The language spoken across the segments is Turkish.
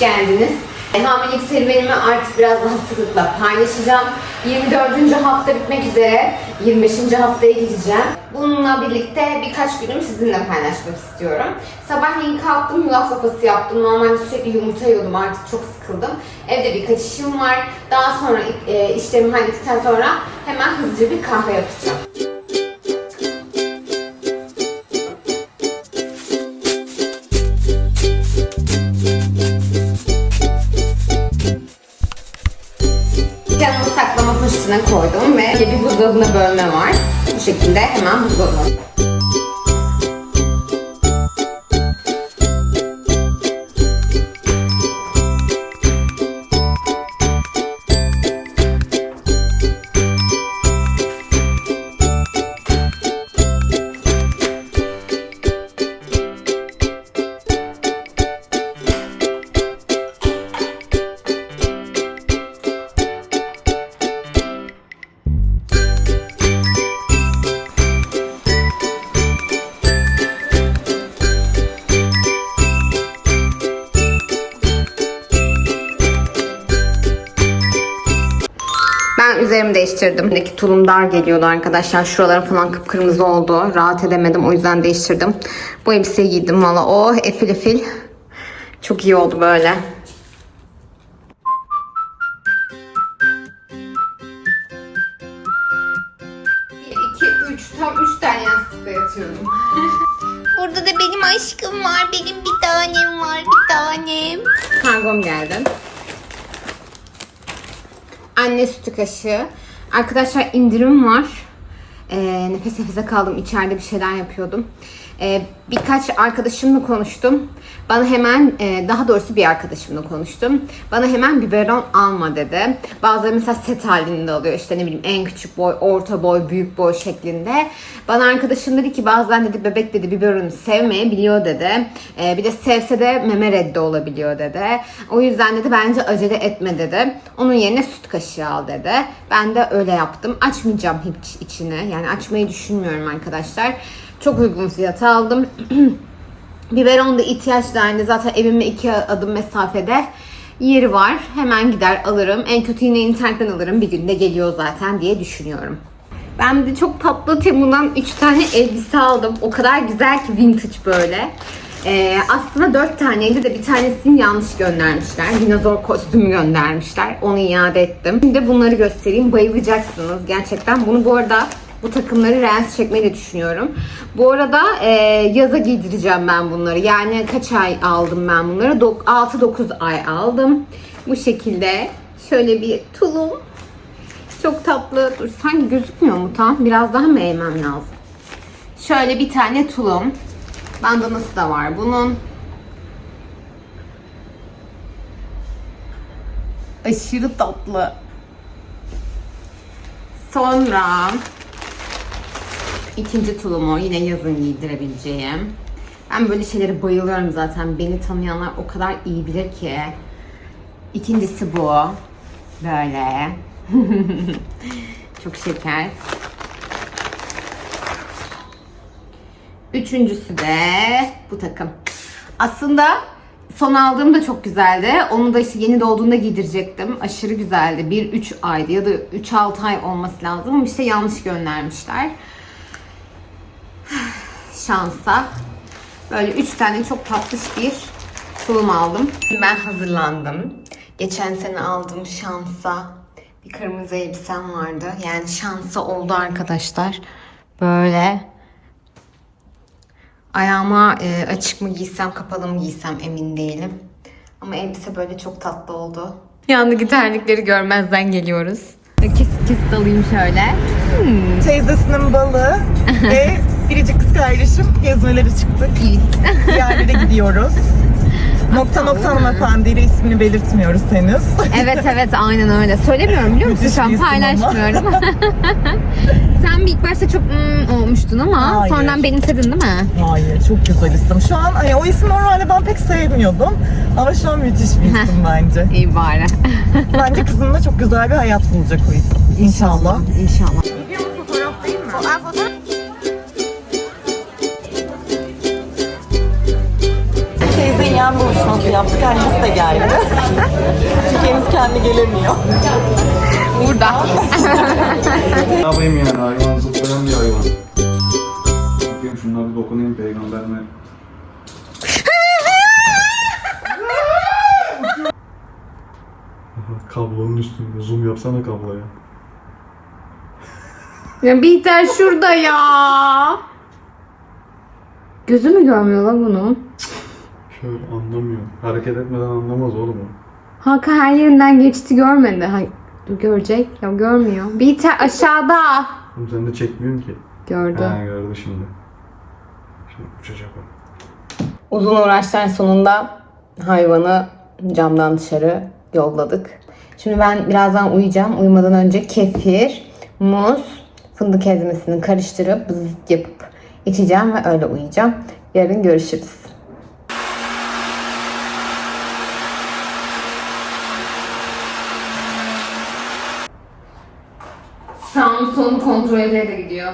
geldiniz. E, Hamilelik serüvenimi artık biraz daha sıklıkla paylaşacağım. 24. hafta bitmek üzere 25. haftaya gireceğim. Bununla birlikte birkaç günüm sizinle paylaşmak istiyorum. Sabahleyin kalktım yulaf sopası yaptım. Normalde sürekli yumurta yiyordum artık çok sıkıldım. Evde birkaç işim var. Daha sonra e, işlerimi hallettikten sonra hemen hızlıca bir kahve yapacağım. Poşetine koydum ve bir buzdolabına bölme var. Bu şekilde hemen buzdolabına. Değiştirdim. Buradaki tulum dar geliyordu arkadaşlar. Şuralarım falan kıpkırmızı oldu. Rahat edemedim. O yüzden değiştirdim. Bu elbiseyi giydim valla. Oh efil efil. Çok iyi oldu böyle. Bir, iki, üç. Tam üç tane yastıkta yatıyorum. Burada da benim aşkım var. Benim bir tanem var. Bir tanem. Kargom geldi. Anne sütü kaşığı. Arkadaşlar indirim var. Ee, nefes nefese kaldım. İçeride bir şeyler yapıyordum. Ee, birkaç arkadaşımla konuştum. Bana hemen, e, daha doğrusu bir arkadaşımla konuştum. Bana hemen biberon alma dedi. Bazıları mesela set halinde alıyor. İşte ne bileyim en küçük boy, orta boy, büyük boy şeklinde. Bana arkadaşım dedi ki bazen dedi bebek dedi biberonu sevmeyebiliyor dedi. Ee, bir de sevse de meme reddi olabiliyor dedi. O yüzden dedi bence acele etme dedi. Onun yerine süt kaşığı al dedi. Ben de öyle yaptım. Açmayacağım hiç içine. Yani açmayı düşünmüyorum arkadaşlar. Çok uygun fiyata aldım. Biberon da ihtiyaç dahilinde zaten evime iki adım mesafede yeri var. Hemen gider alırım. En kötü yine internetten alırım. Bir günde geliyor zaten diye düşünüyorum. Ben de çok tatlı Temu'dan 3 tane elbise aldım. O kadar güzel ki vintage böyle. Ee, aslında 4 taneydi de bir tanesini yanlış göndermişler. Dinozor kostümü göndermişler. Onu iade ettim. Şimdi bunları göstereyim. Bayılacaksınız gerçekten. Bunu bu arada bu takımları reels çekmeyi de düşünüyorum. Bu arada e, yaza giydireceğim ben bunları. Yani kaç ay aldım ben bunları? Dok- 6-9 ay aldım. Bu şekilde. Şöyle bir tulum. Çok tatlı. Dur sanki gözükmüyor mu tam? Biraz daha mı eğmem lazım? Şöyle bir tane tulum. Bandanası da var bunun. Aşırı tatlı. Sonra ikinci tulumu yine yazın giydirebileceğim. Ben böyle şeylere bayılıyorum zaten. Beni tanıyanlar o kadar iyi bilir ki. İkincisi bu. Böyle. Çok şeker. Üçüncüsü de bu takım. Aslında son aldığım da çok güzeldi. Onu da işte yeni doğduğunda giydirecektim. Aşırı güzeldi. 1-3 aydı ya da 3-6 ay olması lazım ama işte yanlış göndermişler. Şansa. Böyle 3 tane çok tatlış bir tulum aldım. Ben hazırlandım. Geçen sene aldığım şansa bir kırmızı elbisem vardı. Yani şansa oldu arkadaşlar. Böyle Ayağıma e, açık mı giysem, kapalı mı giysem emin değilim. Ama elbise böyle çok tatlı oldu. Yanındaki terlikleri görmezden geliyoruz. Kes kes alayım şöyle. Teyzesinin balı ve biricik kız kardeşim gezmelere çıktık. Bir yerlere gidiyoruz. Nokta nokta hanımefendiyle ismini belirtmiyoruz henüz. Evet evet aynen öyle. Söylemiyorum biliyor musun? Müthiş Şu an bir isim ama. paylaşmıyorum. Sen bir ilk başta çok mm olmuştun ama Hayır. sonradan benimsedin değil mi? Hayır, çok güzel isim. Şu an hani o isim normalde ben pek sevmiyordum. Ama şu an müthiş bir isim bence. İyi bari. Bence kızımla çok güzel bir hayat bulacak o isim. İnşallah. İnşallah. Fotoğraf değil mi? Yaptık. Annesi de geldi. Çünkü henüz kendi gelemiyor. Burada. Ne yapayım yani hayvan zıplayan bir hayvan. Bakayım şunlara bir dokunayım peygamberine. Kablonun üstünde. Zoom yapsana kabloya. Ya Bihter şurada ya. Gözü mü görmüyor lan bunu? Şöyle anlamıyor. Hareket etmeden anlamaz oğlum o. Hakan her yerinden geçti görmedi. Ha, dur görecek ya görmüyor. Bihter aşağıda. Oğlum sen de çekmiyorsun ki. Gördü. Ha gördü şimdi. Şimdi uçacak o. Uzun uğraşlar sonunda hayvanı camdan dışarı yolladık. Şimdi ben birazdan uyuyacağım. Uyumadan önce kefir, muz, fındık ezmesini karıştırıp zıt yapıp içeceğim ve öyle uyuyacağım. Yarın görüşürüz. Sağın sonu kontrolle de gidiyor.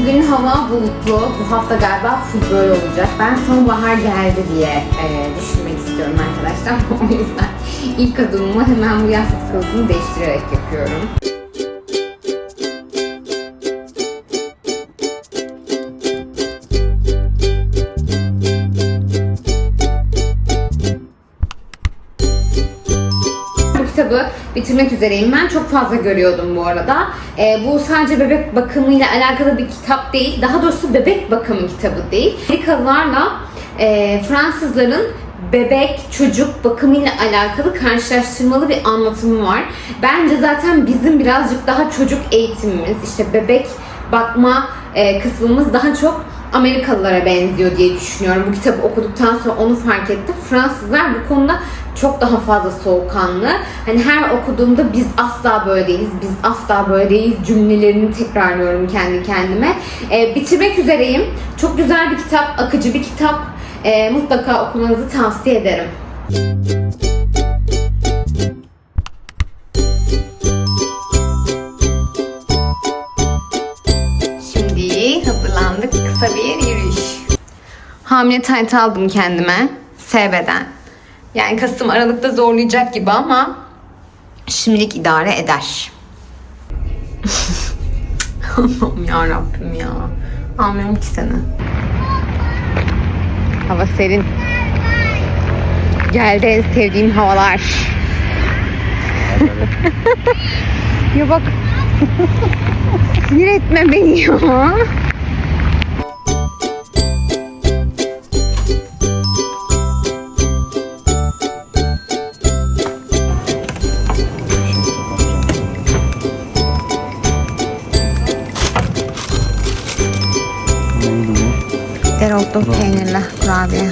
Bugün hava bulutlu. Bu hafta galiba full böyle olacak. Ben sonbahar geldi diye e, düşünmek istiyorum arkadaşlar. o yüzden ilk adımımı hemen bu yastık kılıfını değiştirerek yapıyorum. Bitirmek üzereyim. Ben çok fazla görüyordum bu arada. Ee, bu sadece bebek bakımıyla alakalı bir kitap değil. Daha doğrusu bebek bakımı kitabı değil. Amerikalılarla e, Fransızların bebek, çocuk bakımıyla alakalı karşılaştırmalı bir anlatımı var. Bence zaten bizim birazcık daha çocuk eğitimimiz, işte bebek bakma e, kısmımız daha çok Amerikalılara benziyor diye düşünüyorum. Bu kitabı okuduktan sonra onu fark ettim. Fransızlar bu konuda çok daha fazla soğukkanlı. Hani her okuduğumda biz asla böyle değiliz, biz asla böyle değiliz cümlelerini tekrarlıyorum kendi kendime. Ee, bitirmek üzereyim. Çok güzel bir kitap, akıcı bir kitap. Ee, mutlaka okumanızı tavsiye ederim. Şimdi hazırlandık kısa bir yürüyüş. hamile tayt aldım kendime. SB'den. Yani Kasım Aralık'ta zorlayacak gibi ama şimdilik idare eder. Allah'ım ya Rabbim ya. Almıyorum ki seni. Hava serin. Geldi en sevdiğim havalar. ya bak. Sinir etme beni ya. Dereotlu peynirli kurabiye.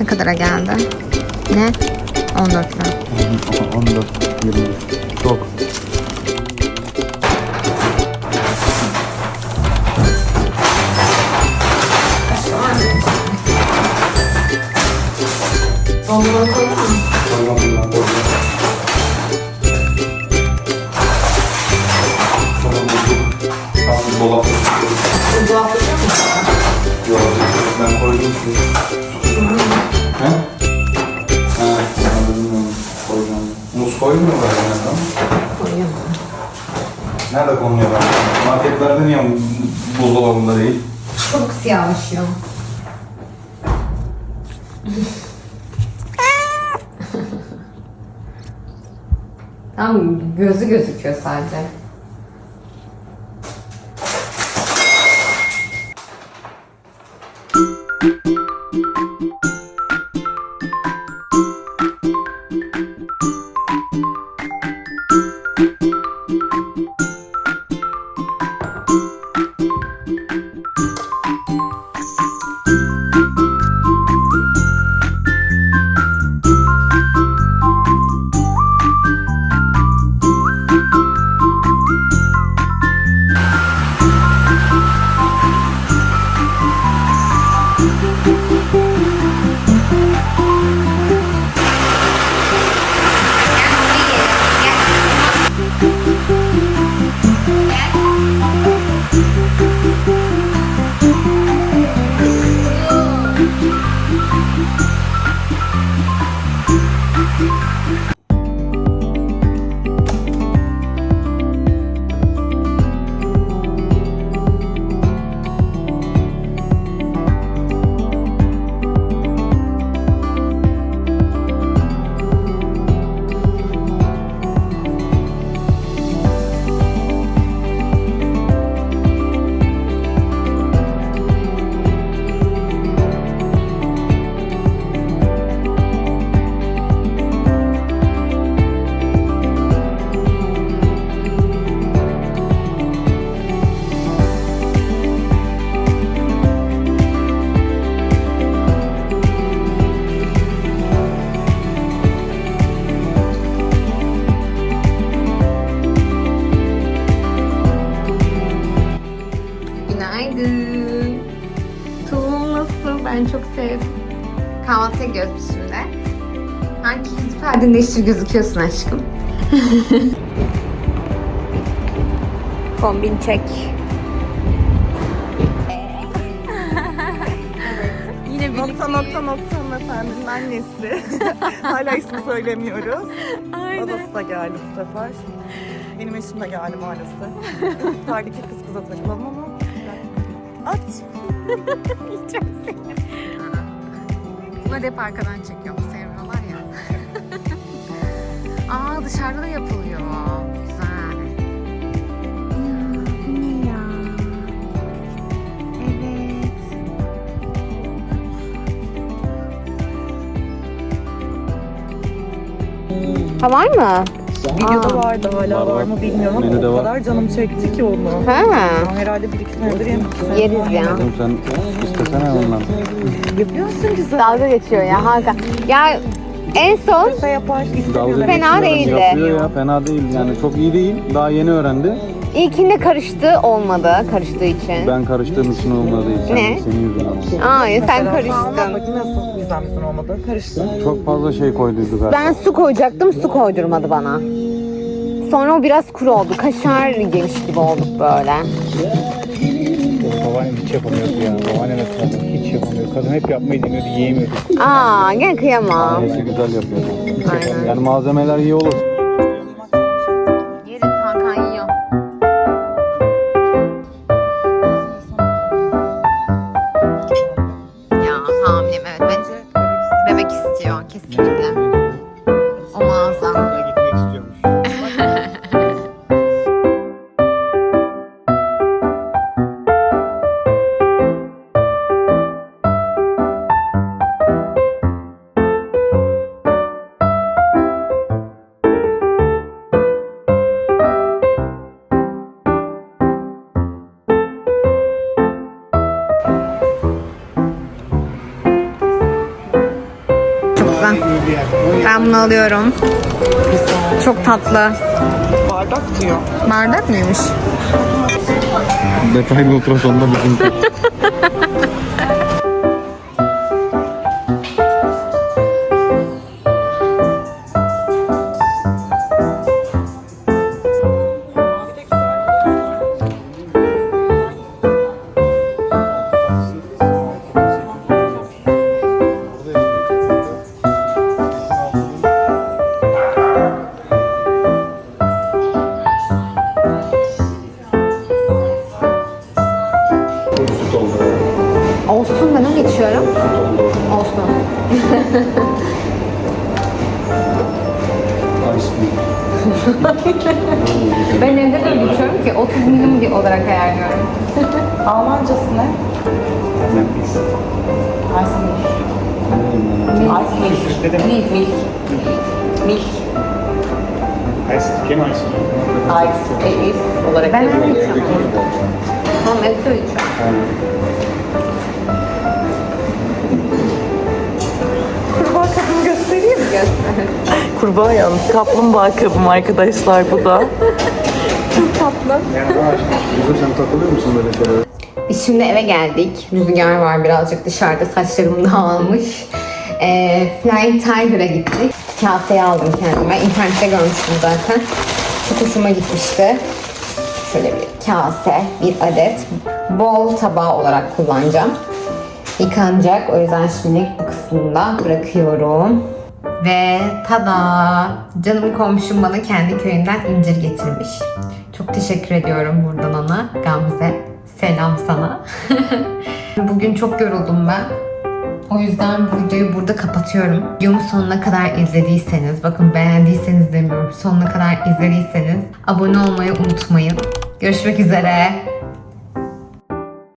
Ne kadara geldi? Ne? 14 lira. 14, 20. Çok. Siyahlaşıyor. Tam gözü gözüküyor sadece. Gidiyoruz biz şimdi. Hangi yüz ifadeni değiştir gözüküyorsun aşkım. Kombin çek. Yine Nokta nokta nokta hanımefendinin annesi. Hala ismi söylemiyoruz. Aynen. Babası da geldi bu sefer. Benim eşim de geldi maalesef. İftardaki kız kıza takılalım ama. Aç. Bunları hep arkadan çekiyorum. Sevmiyorlar ya. Aa dışarıda da yapılıyor. Güzel. Ya bu ne ya? Evet. Ha var mı? Videoda vardı hala var mı bilmiyorum ama Menüde o var. kadar canım çekti ki onu. Ha. Ben herhalde bir iki senedir yemek Yeriz ya. Oğlum sen ondan. Yapıyorsun güzel. Dalga geçiyor ya harika. Ya en son Kısa yapar. Dalga. Fena geçiyor, değildi. Yapıyor ya fena değil yani çok iyi değil. Daha yeni öğrendi. ilkinde karıştı olmadı karıştığı için. Ben karıştığım için olmadı. Sen, Ne? Senin yüzünden. Hayır sen Mesela anlat karıştın. bakayım nasıl güzel misin olmadı? Karıştı. Çok fazla şey koyduyduk galiba. Ben su koyacaktım su koydurmadı bana. Sonra o biraz kuru oldu. Kaşar yemiş gibi olduk böyle. Babaannem hiç yapamıyordu ya. Babaannem ve kadın hiç yapamıyor. Kadın hep yapmayı deniyordu, yiyemiyorduk. Aa gel kıyamam. Annesi güzel yapıyor. Aynen. Yani malzemeler iyi olur. Ben bunu alıyorum. Çok tatlı. Bardak diyor. Bardak mıymış? Detaylı ultrasonda bizim Ne demek? Milk. Milk. Milk. Ice, kim ice? Ice. Elif olarak Ben evde içiyorum. Tamam de içiyorum. Kurbağa kabımı göstereyim mi? Kurbağa yalnız. Kaplumbağa kabım arkadaşlar bu da. Güzel sen takılıyor musun böyle şeylere? Biz şimdi eve geldik. Rüzgar var birazcık dışarıda. Saçlarım dağılmış. Ee, Flying Tiger'a gittik. Kaseyi aldım kendime. İnternette görmüştüm zaten. Çok hoşuma gitmişti. Şöyle bir kase, bir adet. Bol tabağı olarak kullanacağım. Yıkanacak. O yüzden şimdilik bu kısmında bırakıyorum. Ve tada! Canım komşum bana kendi köyünden incir getirmiş. Çok teşekkür ediyorum buradan ona. Gamze, selam sana. Bugün çok yoruldum ben. O yüzden bu videoyu burada kapatıyorum. Videomu sonuna kadar izlediyseniz, bakın beğendiyseniz demiyorum, sonuna kadar izlediyseniz abone olmayı unutmayın. Görüşmek üzere.